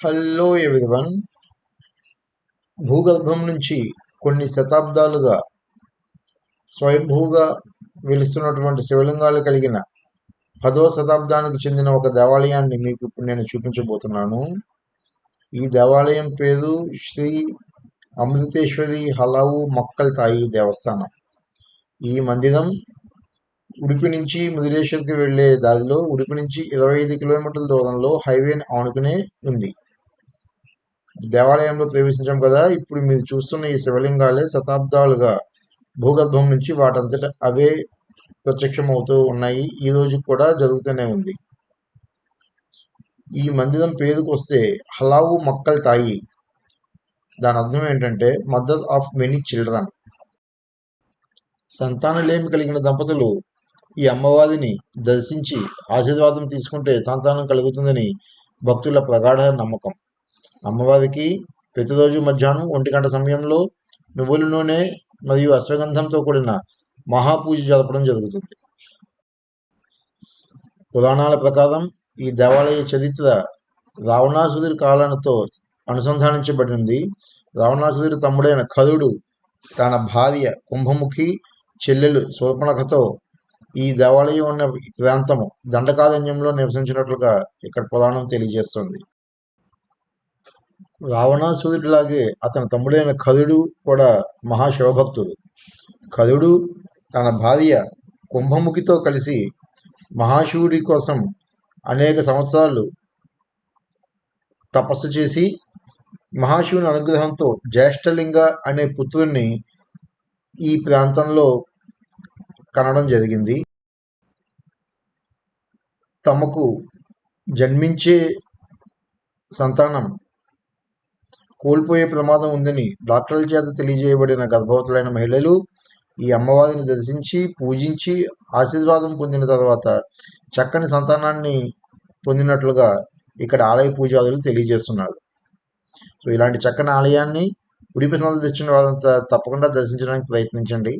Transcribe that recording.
Hello everyone. భూగర్భం నుంచి కొన్ని శతాబ్దాలుగా స్వయంభూగా వెలుస్తున్నటువంటి శివలింగాలు కలిగిన పదవ శతాబ్దానికి చెందిన ఒక దేవాలయాన్ని మీకు ఇప్పుడు నేను చూపించబోతున్నాను. ఈ దేవాలయం పేరు శ్రీ అమృతేశ్వరి హలావు మక్కల్ తాయి దేవస్థానం. ఈ మందిరం ఉడిపి నుంచి ముదిరేశ్వర్కి వెళ్ళే దారిలో ఉడిపి నుంచి ఇరవై ఐదు కిలోమీటర్ల దూరంలో హైవేని ఆనుకునే ఉంది. దేవాలయంలో ప్రవేశించాం కదా ఇప్పుడు మీరు చూస్తున్న ఈ శివలింగాలే శతాబ్దాలుగా భూగర్భం నుంచి వాటంతట అవే ప్రత్యక్షం అవుతూ ఉన్నాయి. ఈ రోజు కూడా జరుగుతూనే ఉంది. ఈ మందిరం పేరుకు వస్తే హలావు మక్కల్ తాయి. దాని అర్థం ఏంటంటే మదర్ ఆఫ్ మెనీ చిల్డ్రన్. సంతానలేమి కలిగిన దంపతులు ఈ అమ్మవారిని దర్శించి ఆశీర్వాదం తీసుకుంటే సంతానం కలుగుతుందని భక్తుల ప్రగాఢ నమ్మకం. అమ్మవారికి ప్రతిరోజు మధ్యాహ్నం ఒంటి గంట సమయంలో నువ్వుల నూనె మరియు అశ్వగంధంతో కూడిన మహాపూజ జరపడం జరుగుతుంది. పురాణాల ప్రకారం ఈ దేవాలయ చరిత్ర రావణాసురుడి కాలంతో అనుసంధానించబడింది. రావణాసురుడి తమ్ముడైన కరుడు తన భార్య కుంభముఖి చెల్లెలు శూర్పణఖతో ఈ దేవాలయం ఉన్న ప్రాంతము దండకారణ్యంలో నివసించినట్లుగా ఇక్కడ పురాణం తెలియజేస్తుంది. రావణాసురుడిలాగే అతని తమ్ముడైన కరుడు కూడా మహాశివభక్తుడు. కరుడు తన భార్య కుంభముఖితో కలిసి మహాశివుడి కోసం అనేక సంవత్సరాలు తపస్సు చేసి మహాశివుని అనుగ్రహంతో జ్యేష్ఠలింగ అనే పుత్రుణ్ణి ఈ ప్రాంతంలో కనడం జరిగింది. తమకు జన్మించే సంతానం కోల్పోయే ప్రమాదం ఉందని డాక్టర్ల చేత తెలియజేయబడిన గర్భవతులైన మహిళలు ఈ అమ్మవారిని దర్శించి పూజించి ఆశీర్వాదం పొందిన తర్వాత చక్కని సంతానాన్ని పొందినట్లుగా ఇక్కడ ఆలయ పూజారులు తెలియజేస్తున్నారు. సో ఇలాంటి చక్కని ఆలయాన్ని ఉడిపి సందర్శించిన వారంతా తప్పకుండా దర్శించడానికి ప్రయత్నించండి.